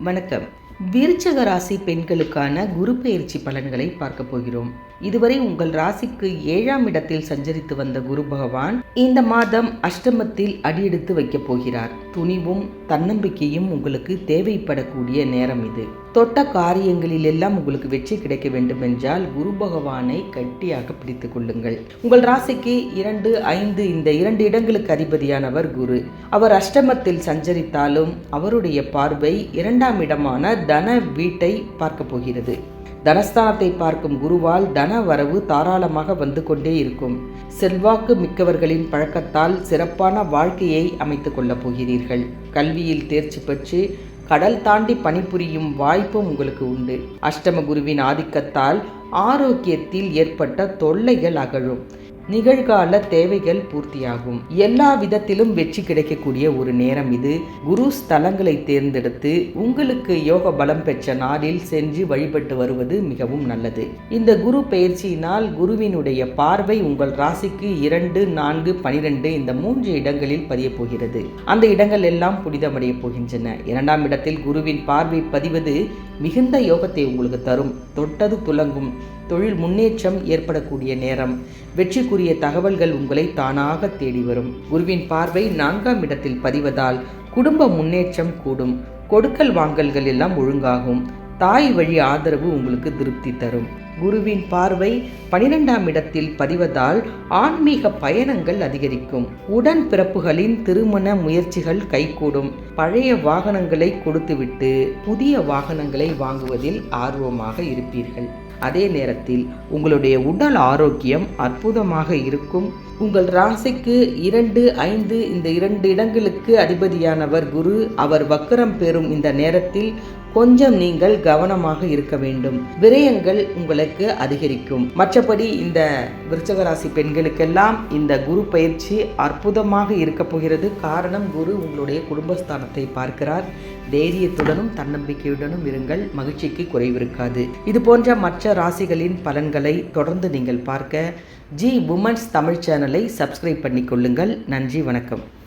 வணக்கம். விருச்சக ராசி பெண்களுக்கான குரு பெயர்ச்சி பலன்களை பார்க்க போகிறோம். இதுவரை உங்கள் ராசிக்கு ஏழாம் இடத்தில் சஞ்சரித்து வந்த குரு பகவான் இந்த மாதம் அஷ்டமத்தில் அடியெடுத்து வைக்கப் போகிறார். துணிவும் தன்னம்பிக்கையும் உங்களுக்கு தேவைப்படக்கூடிய நேரம் இது. தொட்ட காரியங்களில் எல்லாம் உங்களுக்கு வெற்றி கிடைக்க வேண்டும் என்றால் குரு பகவானை கட்டியாக பிடித்துக் கொள்ளுங்கள். உங்கள் ராசிக்கு இரண்டு ஐந்து இந்த இரண்டு இடங்களுக்கு அதிபதியானவர் குரு. அவர் அஷ்டமத்தில் சஞ்சரித்தாலும் அவருடைய பார்வை இரண்டாம் இடமான தன வீட்டை பார்க்க போகிறது. தனஸ்தானத்தை பார்க்கும் குருவால் தன வரவு தாராளமாக வந்து கொண்டே இருக்கும். செல்வாக்கு மிக்கவர்களின் பழக்கத்தால் சிறப்பான வாழ்க்கையை அமைத்துக் கொள்ளப் போகிறீர்கள். கல்வியில் தேர்ச்சி பெற்று கடல் தாண்டி பணிபுரியும் வாய்ப்பும் உங்களுக்கு உண்டு. அஷ்டம குருவின் ஆதிக்கத்தால் ஆரோக்கியத்தில் ஏற்பட்ட தொல்லைகள் அகழும் நிகழ்கால தேவைகள் பூர்த்தியாகும். எல்லா விதத்திலும் வெற்றி கிடைக்கக்கூடிய ஒரு நேரம் இது. குரு ஸ்தலங்களை தேர்ந்தெடுத்து உங்களுக்கு யோக பலம் பெற்ற நாளில் சென்று வழிபட்டு வருவது மிகவும் நல்லது. இந்த குரு பயிற்சியினால் குருவினுடைய பார்வை உங்கள் ராசிக்கு இரண்டு நான்கு பனிரெண்டு இந்த மூன்று இடங்களில் பதிய போகிறது. அந்த இடங்கள் எல்லாம் புனிதமடைய போகின்றன. இரண்டாம் இடத்தில் குருவின் பார்வை பதிவது மிகுந்த யோகத்தை உங்களுக்கு தரும். தொட்டது துலங்கும் தொழில் முன்னேற்றம் ஏற்படக்கூடிய நேரம். வெற்றி வெற்றிக்குரிய தகவல்கள் உங்களை தானாக தேடி வரும். குருவின் பார்வை நான்காம் இடத்தில் பதிவதால் குடும்ப முன்னேற்றம் கூடும். கொடுக்கல் வாங்கல்கள் எல்லாம் ஒழுங்காகும். தாய் வழி ஆதரவு உங்களுக்கு திருப்தி தரும். குருவின் பார்வை பனிரெண்டாம் இடத்தில் பதிவதால் ஆன்மீக பயணங்கள் அதிகரிக்கும். உடன் பிறப்புகளின் திருமண முயற்சிகள் கைகூடும். பழைய வாகனங்களை கொடுத்துவிட்டு புதிய வாகனங்களை வாங்குவதில் ஆர்வமாக இருப்பீர்கள். அதே நேரத்தில் உங்களுடைய உடல் ஆரோக்கியம் அற்புதமாக இருக்கும். உங்கள் ராசிக்கு இரண்டு ஐந்து இந்த இரண்டு இடங்களுக்கு அதிபதியானவர் குரு. அவர் வக்கரம் பெறும் இந்த நேரத்தில் கொஞ்சம் நீங்கள் கவனமாக இருக்க வேண்டும். விரயங்கள் உங்களுக்கு அதிகரிக்கும். மற்றபடி இந்த விருச்சகராசி பெண்களுக்கெல்லாம் இந்த குரு பயிற்சி அற்புதமாக இருக்க போகிறது. காரணம் குரு உங்களுடைய குடும்பஸ்தானத்தை பார்க்கிறார். தைரியத்துடனும் தன்னம்பிக்கையுடனும் இருங்கள். மகிழ்ச்சிக்கு குறைவிருக்காது இது போன்ற மற்ற ராசிகளின் பலன்களை தொடர்ந்து நீங்கள் பார்க்க ஜி உமன்ஸ் தமிழ் சேனலை சப்ஸ்கிரைப் பண்ணிக்கொள்ளுங்கள் நன்றி வணக்கம்.